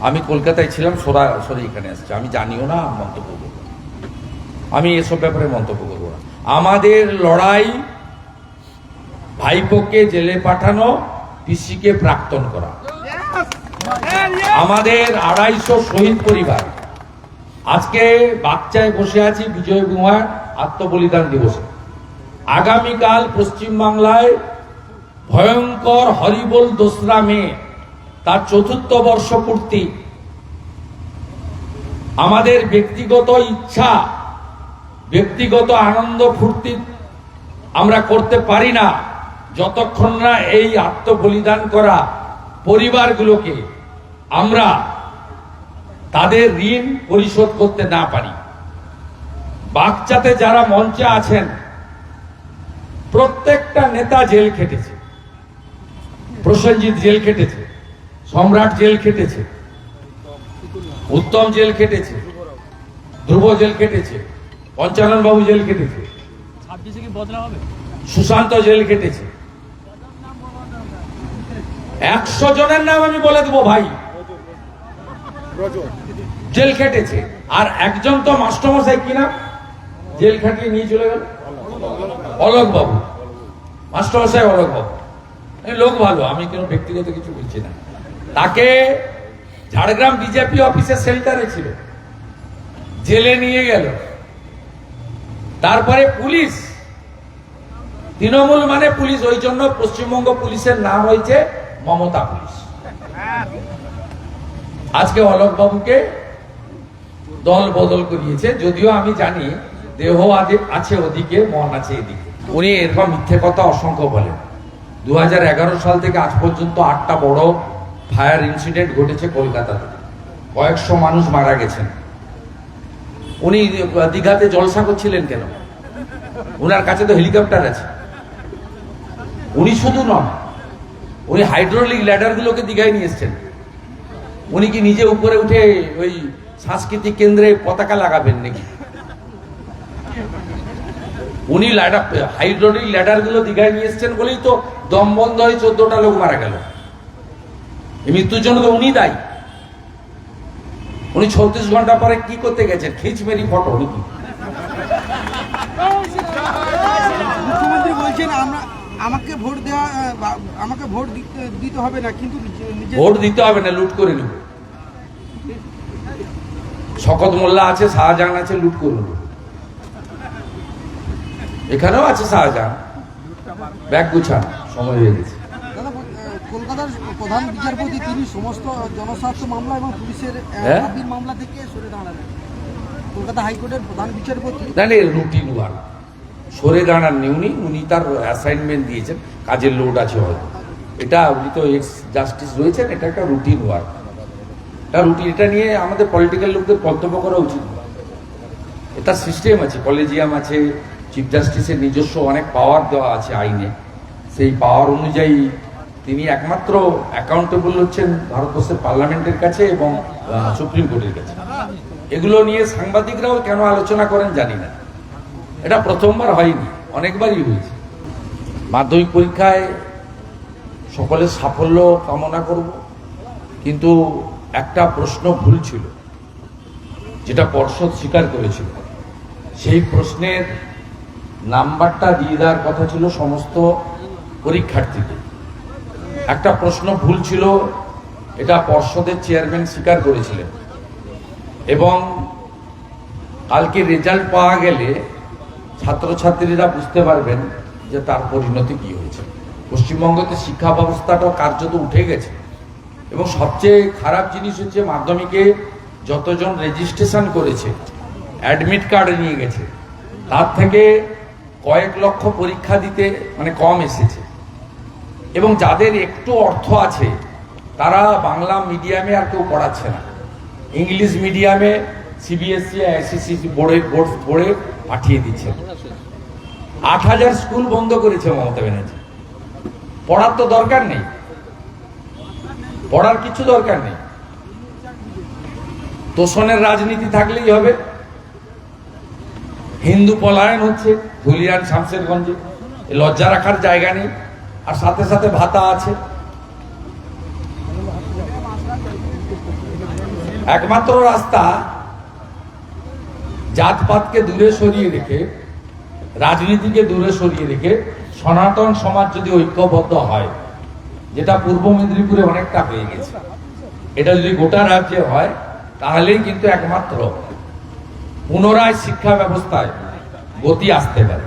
আমি কলকাতায় ছিলাম, সোরা, সরি এখানে আসছে আমি জানিও না, মন্তব্য করব আমি এসব ব্যাপারে মন্তব্য করব না। আমাদের লড়াই ভাইপোকে জেলে পাঠানো, পিসিকে প্রাক্তন করা। আমাদের আড়াইশো শহীদ পরিবার। আজকে বাচ্চায় বসে আছি বিজয় কুমার আত্মবলিদান দিবসে। আগামীকাল পশ্চিমবাংলায় ভয়ঙ্কর হরিবোল দোসরা মে তার চতুর্থ বর্ষ পূর্তি। আমাদের ব্যক্তিগত ইচ্ছা, ব্যক্তিগত আনন্দ ফুর্তি আমরা করতে পারি না, যতক্ষণ না এই আত্মবলিদান করা পরিবারগুলোকে আমরা তাদের ঋণ পরিশোধ করতে না পারি। বাচ্চাতে যারা মঞ্চে আছেন, প্রত্যেকটা নেতা জেল খেটেছে, প্রসেনজিৎ জেল খেটেছে। সম্রাট জেল খেটেছে। উত্তম জেল খেটেছে। ধ্রুব জেল খেটেছে। পঞ্চানন বাবু জেল খেটেছে। সুশান্ত জেল খেটেছে। একশো জনের নাম আমি বলে দেবো ভাই। জেল খেটেছে। আর একজন তো মাস্টারমশাই কিনা জেল খাটিয়ে নিয়ে চলে গেল। অলোক বাবু। মাস্টারমশাই অলোক বাবু। এই লোক ভালো আমি কোনো ব্যক্তিগত কিছু বলছি না। তাকে ঝাড়গ্রাম বিজেপি অফিসের সেন্টারে ছিল। জেলে নিয়ে গেল। তারপরে পুলিশ। তৃণমূল মানে পুলিশ, ওই জন্য পশ্চিমবঙ্গ পুলিশের নাম হয়েছে মমতা পুলিশ। আজকে অলোক বাবুকে দল বদল করিয়েছে, যদিও আমি জানি দেহ আছে ওদিকে, মন আছে এদিকে। উনি এরকম মিথ্যে কথা অসংখ্য বলেন। দু হাজার এগারো সাল থেকে আজ পর্যন্ত আটটা বড় ফায়ার ইনসিডেন্ট ঘটেছে কলকাতাতে। কয়েকশো মানুষ মারা গেছেন। উনি দীঘাতে জলসা করছিলেন কেন? ওনার কাছে তো হেলিকপ্টার আছে। উনি শুধু নন, উনি হাইড্রোলিক ল্যাডারগুলোকে দীঘায় নিয়ে এসছেন। উনি কি নিজে উপরে উঠে ওই সাংস্কৃতিক কেন্দ্রে পতাকা লাগাবেন নাকি? উনি ল্যাডার হাইড্রোলিক ল্যাডারগুলো দীঘায় নিয়ে এসছেন বলেই তো দম বন্ধ হয়ে চোদ্দটা লোক মারা গেল। এই মৃত্যুর জন্য তো উনি দায়ী। উনি ছত্রিশ ঘণ্টা পরে কি করতে গেছেন? খিচমেরি ফটো নাকি? মুখ্যমন্ত্রী বলছেন আমরা আমাকে ভোট দেওয়া আমাকে ভোট দিতে- হবে না কিন্তু ভোট দিতে হবে না লুট করে নেব। শকত মোল্লা আছে শাহজাহান আছে লুট করে নেব। এখানেও আছে শাহজাহান। ব্যাগ গুছান। সময় হয়ে গেছে। কলকাতার প্রধান বিচারপতি তিনি সমস্ত জনস্বার্থ মামলা এবং পুলিশের হ্যাঁ? মামলা থেকে সরে দাঁড়ালেন। কলকাতা হাইকোর্টের প্রধান বিচারপতি। না না রুটিন ওয়ার্ক সরে দাঁড়াননি উনি উনি তার অ্যাসাইনমেন্ট দিয়েছেন কাজের লোড আছে হয়তো। এটা উনি তো এক্স জাস্টিস রয়েছেন এটা একটা রুটিন ওয়ার্ক এটা রুটিন এটা নিয়ে আমাদের পলিটিক্যাল লোকদের মন্তব্য করা উচিত। এটা সিস্টেম আছে কলেজিয়াম আছে চিফ জাস্টিসের নিজস্ব অনেক পাওয়ার দেওয়া আছে আইনে। সেই পাওয়ার অনুযায়ী তিনি একমাত্র অ্যাকাউন্টেবল হচ্ছেন ভারতবর্ষের পার্লামেন্টের কাছে এবং সুপ্রিম কোর্টের কাছে। এগুলো নিয়ে সাংবাদিকরাও কেন আলোচনা করেন জানি না। এটা প্রথমবার হয়নি, অনেকবারই হয়েছে। মাধ্যমিক পরীক্ষায় সকলের সাফল্য কামনা করব, কিন্তু একটা প্রশ্ন ভুল ছিল, যেটা পর্ষদ স্বীকার করেছিল। সেই প্রশ্নের নাম্বারটা দিয়ে দেওয়ার কথা ছিল সমস্ত পরীক্ষার্থীকে একটা প্রশ্ন ভুল ছিল, এটা পর্ষদের চেয়ারম্যান স্বীকার করেছিলেন। এবং কালকে রেজাল্ট পাওয়া গেলে ছাত্রছাত্রীরা বুঝতে পারবেন যে তার পরিণতি কি হয়েছে। পশ্চিমবঙ্গতে শিক্ষা ব্যবস্থাটাও কার্যত উঠে গেছে। এবং সবচেয়ে খারাপ জিনিস হচ্ছে মাধ্যমিকে যতজন রেজিস্ট্রেশন করেছে অ্যাডমিট কার্ড নিয়ে গেছে, তার থেকে কয়েক লক্ষ পরীক্ষা দিতে মানে কম এসেছে। এবং যাদের একটু অর্থ আছে, তারা বাংলা মিডিয়ামে আর কেউ পড়াচ্ছে না। ইংলিশ মিডিয়ামে সিবিএসসি আইসিসি বোর্ডে, বোর্ড, বোর্ডে পাঠিয়ে দিচ্ছে। আট হাজার স্কুল বন্ধ করেছে মমতা ব্যানার্জি। পড়ার তো দরকার নেই। পড়ার কিছু দরকার নেই। তোষণের রাজনীতি থাকলেই হবে। হিন্দু পলায়ন হচ্ছে, ধুলিয়ান, শামশেরগঞ্জে। লজ্জা রাখার জায়গা নেই। আর সাথে সাথে ভাতা আছে। একমাত্র রাস্তা জাতপাতকে দূরে সরিয়ে রেখে, রাজনীতিকে দূরে সরিয়ে রেখে সনাতন সমাজ যদি ঐক্যবদ্ধ হয়, যেটা পূর্ব মেদিনীপুরে অনেকটা হয়ে গেছে। এটা যদি গোটা রাজ্যে হয়, তাহলেই কিন্তু একমাত্র পুনরায় শিক্ষা ব্যবস্থায় গতি আসতে পারে।